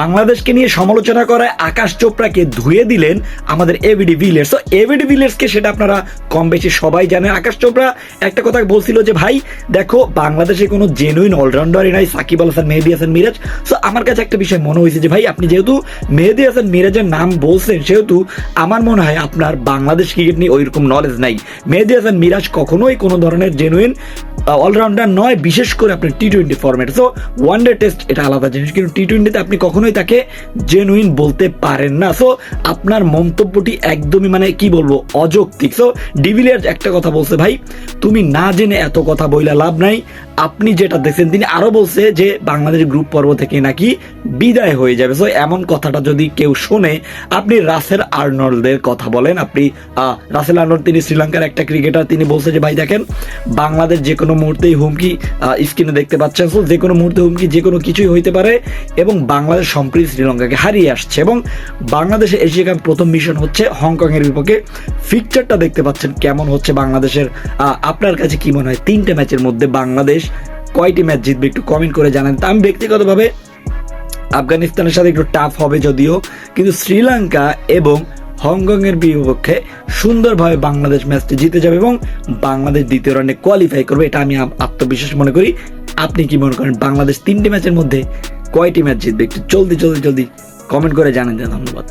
বাংলাদেশকে নিয়ে সমালোচনা করায় আকাশ চোপড়াকে ধুয়ে দিলেন আমাদের এভিডি ভিলিয়ার্স তো এভিডি ভিলিয়ার্সকে সেটা আপনারা কম বেশি সবাই জানেন। আকাশ চোপড়া একটা কথা বলছিল যে, ভাই, দেখো, বাংলাদেশে কোনো জেনুইন অলরাউন্ডারই নাই। সাকিব আল হাসান, মেহেদি হাসান, মিরাজ। সো আমার কাছে একটা বিষয় মনে হয়েছে যে, ভাই, আপনি যেহেতু মেহেদি হাসান, মিরাজের নাম বলছেন, সেহেতু আমার মনে হয় আপনার বাংলাদেশ ক্রিকেট নিয়ে ওইরকম নলেজ নাই। মেহেদি হাসান, মিরাজ কখনোই কোনো ধরনের জেনুইন অলরাউন্ডার নয়, বিশেষ করে আপনার T twenty format so one day test এটা আলাদা জিনিস, কিন্তু টি টোয়েন্টিতে আপনি কখনোই তাকে জেনুইন বলতে পারেন না। সো আপনার মন্তব্যটি একদমই মানে কি বলব, অযৌক্তিক। সো ডিভিলিয়ার একটা কথা বলছে, ভাই, তুমি না জেনে এত কথা বইলা লাভ নাই। আপনি যেটা দেখছেন, তিনি আরও বলছে যে বাংলাদেশ গ্রুপ পর্ব থেকে নাকি বিদায় হয়ে যাবে। সো এমন কথাটা যদি কেউ শোনে, আপনি রাসেল আর্নল্ডের কথা বলেন। আপনি রাসেল আর্নল্ড তিনি শ্রীলঙ্কার একটা ক্রিকেটার তিনি বলছে যে, ভাই, দেখেন, বাংলাদেশ যে কোনো মুহূর্তেই হুমকি স্ক্রিনে দেখতে পাচ্ছেন। সো যে কোনো মুহূর্তে হুমকি যে কোনো কিছুই হইতে পারে এবং বাংলাদেশ সম্প্রতি শ্রীলঙ্কাকে হারিয়ে আসছে এবং বাংলাদেশে এশিয়া কাপ প্রথম মিশন হচ্ছে হংকং এর বিপক্ষে ফিকচারটা দেখতে পাচ্ছেন কেমন হচ্ছে বাংলাদেশের আপনার কাছে কি মনে হয়? তিনটে ম্যাচের মধ্যে বাংলাদেশ কয়টি ম্যাচ জিতবে একটু কমেন্ট করে জানান। তা আমি ব্যক্তিগতভাবে আফগানিস্তানের সাথে একটু টাফ হবে যদিও, কিন্তু শ্রীলঙ্কা এবং হংকং এর বিপক্ষে সুন্দরভাবে বাংলাদেশ ম্যাচটি জিতে যাবে এবং বাংলাদেশ দ্বিতীয় রাউন্ডে কোয়ালিফাই করবে। এটা আমি আত্মবিশ্বাস মনে করি। আপনি কি মনে করেন বাংলাদেশ তিনটি ম্যাচের মধ্যে কয়টি ম্যাচ জিতবে? একটু জলদি জলদি জলদি কমেন্ট করে জানান। ধন্যবাদ।